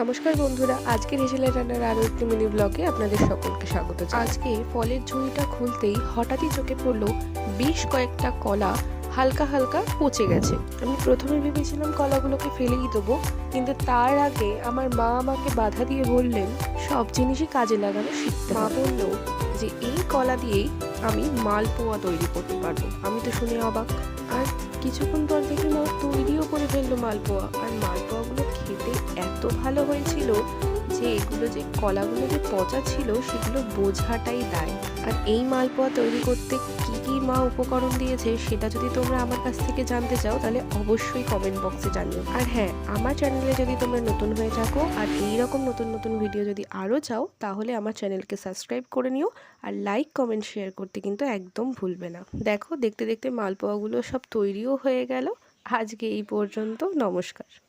নমস্কার বন্ধুরা আজকের হেসেলে রান্নার আরও একটি মিনি ব্লগে আপনাদের সকলকে স্বাগত আজকে ফলের ঝুড়িটা খুলতেই হঠাৎই চোখে পড়ল বেশ কয়েকটা কলা, হালকা হালকা পচে গেছে। আমি প্রথমে ভেবেছিলাম কলাগুলোকে ফেলেই দেবো, কিন্তু তার আগে আমার মা আমাকে বাধা দিয়ে বললেন, সব জিনিসই কাজে লাগানো শিখতে মা বলল যে, এই কলা দিয়েই আমি মালপোয়া তৈরি করতে পারব। আমি তো শুনে অবাক। আর কিছুক্ষণ পর দেখি মা তৈরিও করে ফেলল মালপোয়া। আর মালপোয়াগুলো খেতে এত ভালো হয়েছিল যে এগুলো যে কলাগুলো যে পচা ছিল, সেগুলো বোঝাটাই দায়। আর এই মালপোয়া তৈরি করতে কি কি মা উপকরণ দিয়েছে, সেটা যদি তোমরা আমার কাছ থেকে জানতে চাও, তাহলে অবশ্যই কমেন্ট বক্সে জানিও। আর হ্যাঁ আমার চ্যানেলে যদি তোমরা নতুন হয়ে থাকো, আর এই রকম নতুন নতুন ভিডিও যদি আরও চাও, তাহলে আমার চ্যানেলকে সাবস্ক্রাইব করে নিও, আর লাইক কমেন্ট শেয়ার করতে কিন্তু একদম ভুলবে না। দেখো, দেখতে দেখতে মালপোয়াগুলো সব তৈরিও হয়ে গেল। আজকে এই পর্যন্ত, নমস্কার।